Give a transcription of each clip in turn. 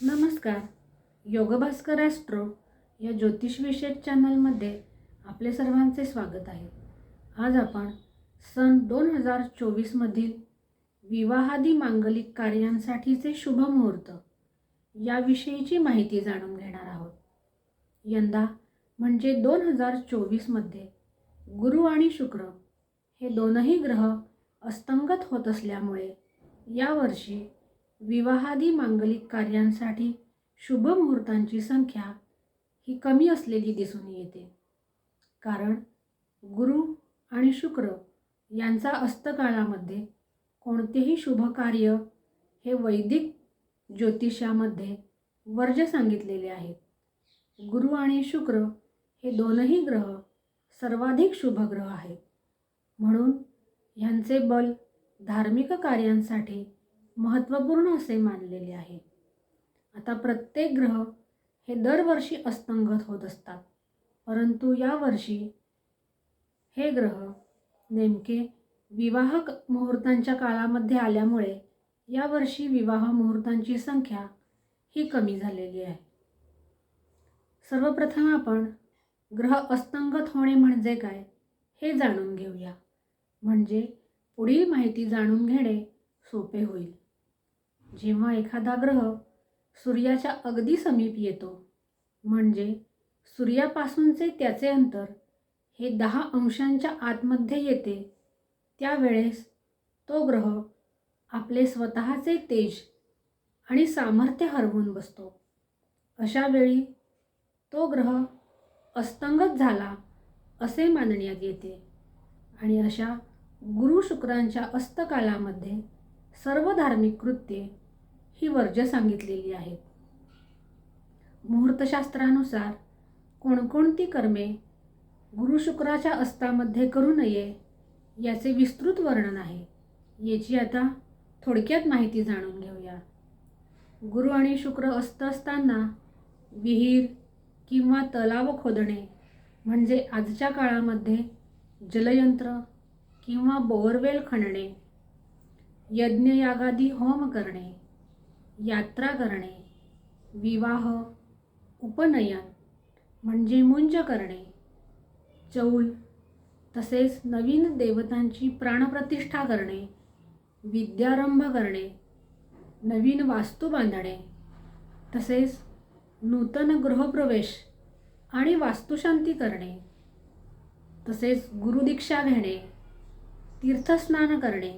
नमस्कार. योगभास्कर ॲस्ट्रो या ज्योतिषविषयक चॅनलमध्ये आपले सर्वांचे स्वागत आहे. आज आपण सन दोन हजार चोवीसमधील विवाहादी मांगलिक कार्यांसाठीचे शुभ मुहूर्त याविषयीची माहिती जाणून घेणार आहोत. यंदा म्हणजे दोन हजार चोवीसमध्ये गुरु आणि शुक्र हे दोनही ग्रह अस्तंगत होत असल्यामुळे यावर्षी विवाहादी मांगलिक कार्यांसाठी शुभ मुहूर्तांची संख्या ही कमी असलेली दिसून येते. कारण गुरु आणि शुक्र यांचा अस्तकाळामध्ये कोणतेही शुभ कार्य हे वैदिक ज्योतिषामध्ये वर्ज सांगितलेले आहेत. गुरु आणि शुक्र हे दोनही ग्रह सर्वाधिक शुभ ग्रह आहेत. म्हणून ह्यांचे बल धार्मिक कार्यांसाठी महत्त्वपूर्ण असे मानलेले आहे. आता प्रत्येक ग्रह हे दरवर्षी अस्तंगत होत असतात. परंतु यावर्षी हे ग्रह नेमके विवाह मुहूर्तांच्या काळामध्ये आल्यामुळे यावर्षी विवाह मुहूर्तांची संख्या ही कमी झालेली आहे. सर्वप्रथम आपण ग्रह अस्तंगत होणे म्हणजे काय हे जाणून घेऊया. म्हणजे पुढील माहिती जाणून घेणे सोपे होईल. जेव्हा एखादा ग्रह सूर्याच्या अगदी समीप येतो म्हणजे सूर्यापासूनचे त्याचे अंतर हे दहा अंशांच्या आतमध्ये येते त्यावेळेस तो ग्रह आपले स्वतःचे तेज आणि सामर्थ्य हरवून बसतो. अशा वेळी तो ग्रह अस्तंगत झाला असे मानण्यात येते आणि अशा गुरु शुक्रांच्या अस्तकालामध्ये सर्व धार्मिक कृत्ये ही वर्ज्य सांगितलेली आहेत. मुहूर्तशास्त्रानुसार कोणकोणती कर्मे गुरु शुक्राच्या अस्तामध्ये करू नये याचे विस्तृत वर्णन आहे याची आता थोडक्यात माहिती जाणून घेऊया. गुरु आणि शुक्र अस्त असताना विहीर किंवा तलाव खोदणे म्हणजे आजच्या काळामध्ये जलयंत्र किंवा बोअरवेल खणणे यज्ञयागादी होम करणे यात्रा करणे विवाह उपनयन म्हणजे मुंज करणे चौल तसेच नवीन देवतांची प्राणप्रतिष्ठा करणे विद्यारंभ करणे नवीन वास्तू बांधणे तसेच नूतन गृहप्रवेश आणि वास्तुशांती करणे तसेच गुरुदीक्षा घेणे तीर्थस्नान करणे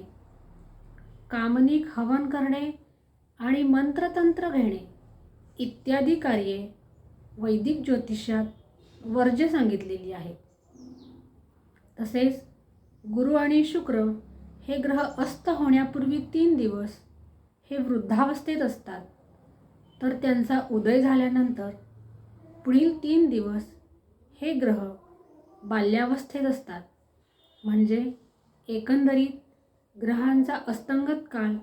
कामनिक हवन करणे आणि मंत्रतंत्र घेणे. इत्यादी कार्ये वैदिक ज्योतिषात वर्ज्य सांगितलेली आहेत. तसेच गुरु आणि शुक्र हे ग्रह अस्त होण्यापूर्वी तीन दिवस हे वृद्धावस्थेत असतात. तर त्यांचा उदय झाल्यानंतर पुढील तीन दिवस हे ग्रह बाल्यावस्थेत असतात. म्हणजे एकंदरीत ग्रहांचा अस्तंगत काल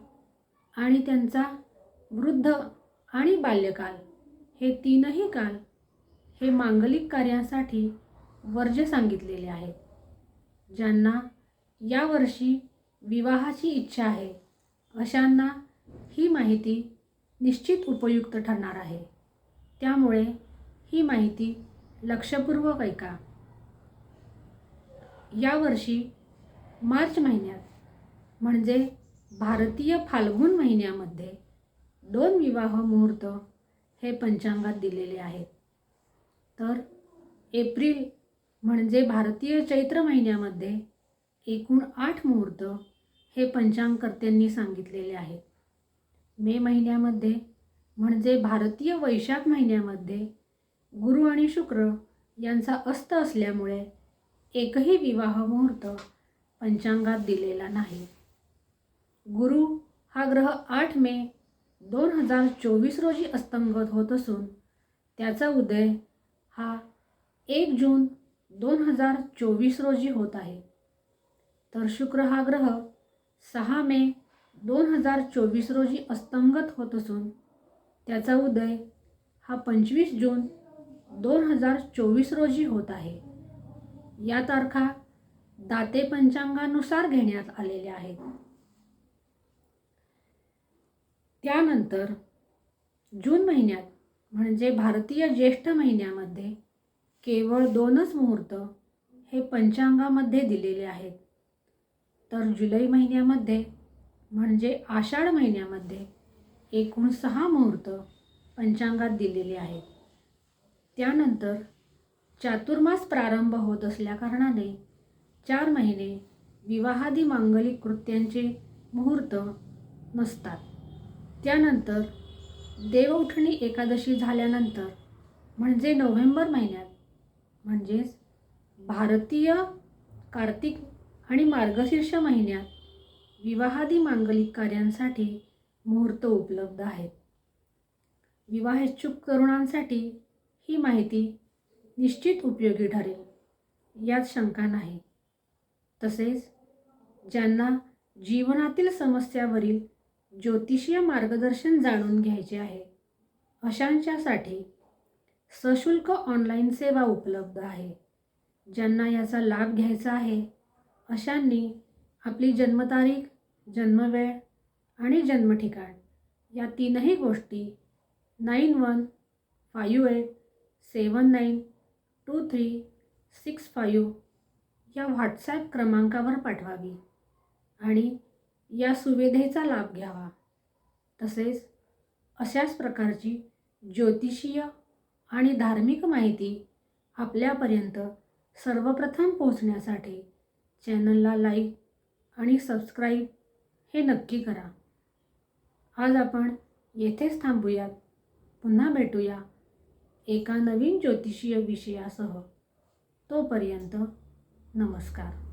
आणि त्यांचा वृद्ध आणि बाल्यकाल हे तीनही काल हे मांगलिक कार्यासाठी वर्ज्य सांगितलेले आहेत. ज्यांना यावर्षी विवाहाची इच्छा आहे अशांना ही माहिती निश्चित उपयुक्त ठरणार आहे. त्यामुळे ही माहिती लक्षपूर्वक ऐका. यावर्षी मार्च महिन्यात म्हणजे भारतीय फाल्गुन महिन्यामध्ये दोन विवाह मुहूर्त हे पंचांगात दिलेले आहेत. तर एप्रिल म्हणजे भारतीय चैत्र महिन्यामध्ये एकूण आठ मुहूर्त हे पंचांगकर्त्यांनी सांगितलेले आहेत. मे महिन्यामध्ये म्हणजे भारतीय वैशाख महिन्यामध्ये गुरु आणि शुक्र यांचा अस्त असल्यामुळे एकही विवाह मुहूर्त पंचांगात दिलेला नाही. गुरु हा ग्रह आठ मे दोन हजार चोवीस रोजी अस्तंगत होत असून त्याचा उदय हा एक जून दोन हजार चोवीस रोजी होत आहे. तर शुक्र हा ग्रह सहा मे दोन हजार चोवीस रोजी अस्तंगत होत असून त्याचा उदय हा पंचवीस जून दोन हजार चोवीस रोजी होत आहे. या तारखा दाते पंचांगानुसार घेण्यात आलेल्या आहेत. त्यानंतर जून महिन्यात म्हणजे भारतीय ज्येष्ठ महिन्यामध्ये केवळ दोनच मुहूर्त हे पंचांगामध्ये दिलेले आहेत. तर जुलै महिन्यामध्ये म्हणजे आषाढ महिन्यामध्ये एकूण सहा मुहूर्त पंचांगात दिलेले आहेत. त्यानंतर चातुर्मास प्रारंभ होत असल्याकारणाने चार महिने विवाहादी मांगलिक कृत्यांचे मुहूर्त नसतात. त्यानंतर देवउठणी एकादशी झाल्यानंतर म्हणजे नोव्हेंबर महिन्यात म्हणजेच भारतीय कार्तिक आणि मार्गशीर्ष महिन्यात विवाहादी मांगलिक कार्यांसाठी मुहूर्त उपलब्ध आहेत. विवाहेच्छुक तरुणांसाठी ही माहिती निश्चित उपयोगी ठरेल यात शंका नाही. तसेच ज्यांना जीवनातील समस्यावरील ज्योतिषीय मार्गदर्शन जाणून घ्यायचे आहे. अशांच्यासाठी सशुल्क ऑनलाईन सेवा उपलब्ध आहे. ज्यांना याचा लाभ घ्यायचा आहे अशांनी आपली जन्मतारीख जन्मवेळ आणि जन्मठिकाण या तीनही गोष्टी nine one five eight seven nine two three six five या व्हॉट्सॲप क्रमांकावर पाठवावी आणि या सुविधेचा लाभ घ्यावा. तसेच अशाच प्रकारची ज्योतिषीय आणि धार्मिक माहिती आपल्यापर्यंत सर्वप्रथम पोहोचण्यासाठी चॅनलला लाईक आणि सबस्क्राईब हे नक्की करा. आज आपण येथेच थांबूयात. पुन्हा भेटूया एका नवीन ज्योतिषीय विषयासह. तोपर्यंत नमस्कार.